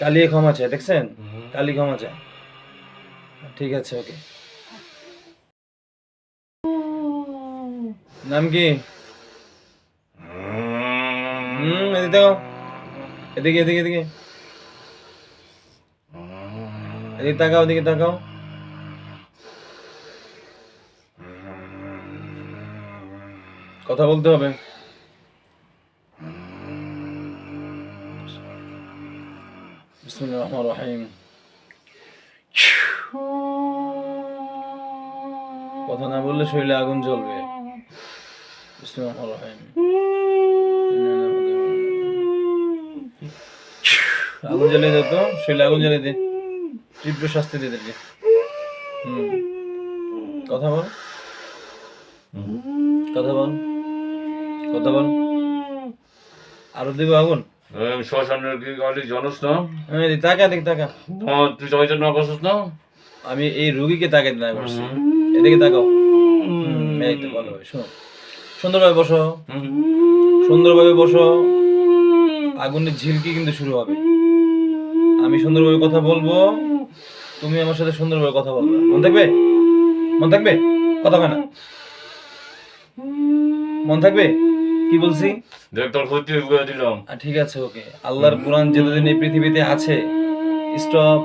কালিয়ে ক্ষমা চায় দেখছেন? কালি ক্ষমা চায় ঠিক আছে ওকে। নাম কি হুম এদিকে দেখো। এদিকে এদিকে এদিকে। এদিকে তাকাও এদিকে তাকাও। কথা বলতে হবে। বিসমিল্লাহির রহমানির রহিম কথা না বললে শরীরে আগুন জ্বলবে। বিসমিল্লাহির রহমানির রহিম আগুন জ্বালিয়ে দাও তো, শরীরে আগুন জ্বালিয়ে দে। তীব্র শাস্তি দিয়ে দেবে। কথা বল। কথা বল। কথা বল। আরও দেবে আগুন? শ্মশানের কি গালি জানোস না? এদিকে তাকা এদিকে তাকা। তুই সবাই না আমি এই রুগীকে তাকাতে না করছি এদিকে তাকাও। এই তো ভালো শোনো। সুন্দরভাবে বসো। সুন্দরভাবে বসো। আগুনের ঝিলকি কিন্তু শুরু হবে। আমি সুন্দরভাবে কথা বলব। তুমি আমার সাথে সুন্দরভাবে কথা বলবে। মন থাকবে? মন থাকবে? কথা হয় না। মন থাকবে? কি বলছি? দেখ তোর ক্ষতি করে দিলাম। ঠিক আছে ওকে। আল্লাহর কোরআন যতদিন এই পৃথিবীতে আছে স্টপ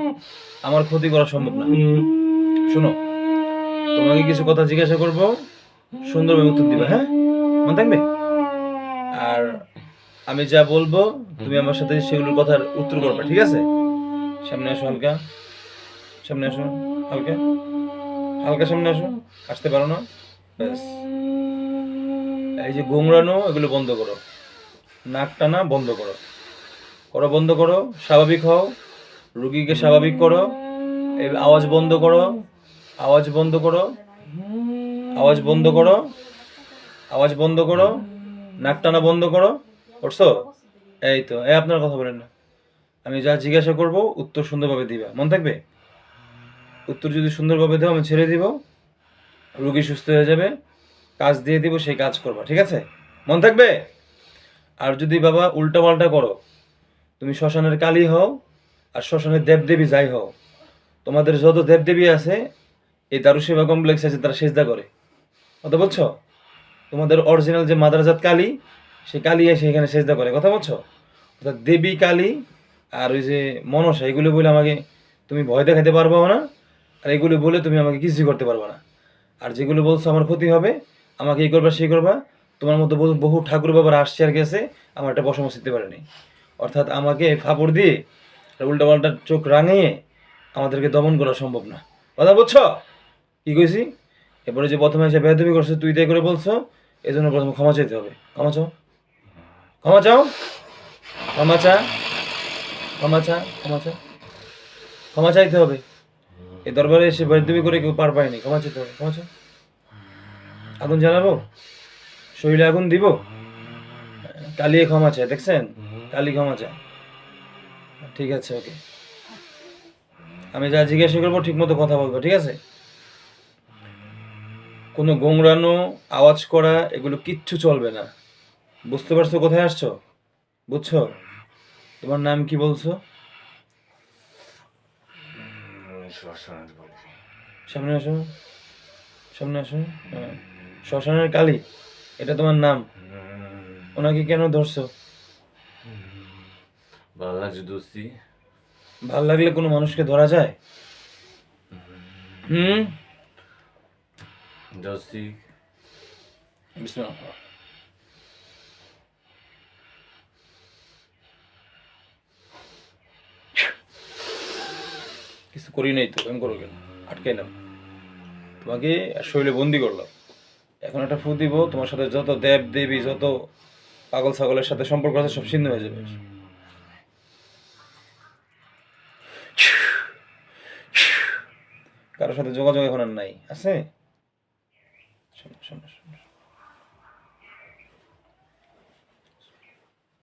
আমার ক্ষতি করা সম্ভব না। শোনো তোমাকে কিছু কথা জিজ্ঞাসা করব সুন্দরভাবে উত্তর দিবে হ্যাঁ? মনে থাকবে? আর আমি যা বলব তুমি আমার সাথে সেগুলোর কথার উত্তর করবে ঠিক আছে? সামনে আসো হালকা। সামনে আসো হালকা। হালকা সামনে আসো। আসতে পারো না? ব্যাস। এই যে গোমড়ানো এগুলো বন্ধ করো। নাক টানা বন্ধ করো। করো, বন্ধ করো, স্বাভাবিক হও। রুগীকে স্বাভাবিক করো। আওয়াজ বন্ধ করো। আওয়াজ বন্ধ করো। আওয়াজ বন্ধ করো। আওয়াজ বন্ধ করো। নাক টানা বন্ধ করো। করছ? এই তো, এই আপনার কথা বলেন না। আমি যা জিজ্ঞাসা করব, উত্তর সুন্দরভাবে দিবা। মন থাকবে? উত্তর যদি সুন্দরভাবে দাও, আমি ছেড়ে দিব। রুগী সুস্থ হয়ে যাবে। কাজ দিয়ে দিব, সেই কাজ করবা, ঠিক আছে? মন থাকবে? আর যদি বাবা উল্টা পাল্টা করো, তুমি শ্মশানের কালী হও, আর শ্মশানের দেবদেবী যাই হও, তোমাদের যত দেবদেবী আছে, এই দারুসেবা কমপ্লেক্স আছে তারা সেজদা করে। কথা বলছো? তোমাদের অরিজিনাল যে মাদারজাত কালী সে কালী এসে এখানে সেজদা করে, কথা বলছো? অর্থাৎ দেবী কালী আর ওই যে মনসা, এগুলো বলে আমাকে তুমি ভয় দেখাতে পারব না, আর এগুলো বলে তুমি আমাকে কিছুই করতে পারবে না। আর যেগুলো বলছো আমার ক্ষতি হবে আমাকে এই করবা, সেই করবা। তোমার মতো বহু ঠাকুর বাবার আসছে আর গেছে, আমার একটা বসম শিখতে পারেনি। অর্থাৎ আমাকে ফাপড় দিয়ে উল্টা পাল্টা চোখ রাঙিয়ে আমাদেরকে দমন করা সম্ভব না। কথা বলছো কি কইছি? এরপরে যে প্রথমে এসে বেদবি করছ, তুই তাই করে বলছো এই জন্য প্রথমে ক্ষমা চাইতে হবে। ক্ষমা চাও? ক্ষমা চাও? ক্ষমা চা। ক্ষমা চা ক্ষমা চা। ক্ষমা চাইতে হবে। এই দরবারে এসে বেদবি করে কেউ পার পায়নি। ক্ষমা চাইতে হবে, ক্ষমা চাও? আগুন জ্বালাবো? শরীরে আগুন দিব? কালিয়ে ক্ষমা চায় দেখছেন? কালি ক্ষমা চায় ঠিক আছে ওকে। আমি যা জিজ্ঞাসা করব ঠিক মতো কথা বলব ঠিক আছে? কোনো গোংরানো আওয়াজ করা এগুলো কিচ্ছু চলবে না। বুঝতে পারছ কোথায় আসছো? বুঝছ? তোমার নাম কি বলছো। সামনে আসো। সামনে আসো। হ্যাঁ। শ্মশানের কালী এটা তোমার নাম? ওনাকে কেন ধরছো? ভালো লাগছে দোস্তি ভালো লাগলে কোনো মানুষকে ধরা যায়? হুম। দোস্তি বিসমিল্লাহ। কিছু করি নাই তো করো কেন? আটকাইলাম। তোমাকে শরীরে বন্দি করলাম। এখন একটা ফু দিব, তোমার সাথে যত দেব দেবী, যত পাগল ছাগলের সাথে সম্পর্ক আছে, সব ছিন্ন হয়ে যাবে। কারোর সাথে যোগাযোগ এখন আর নাই, আছে? শোনো শোনো শোনো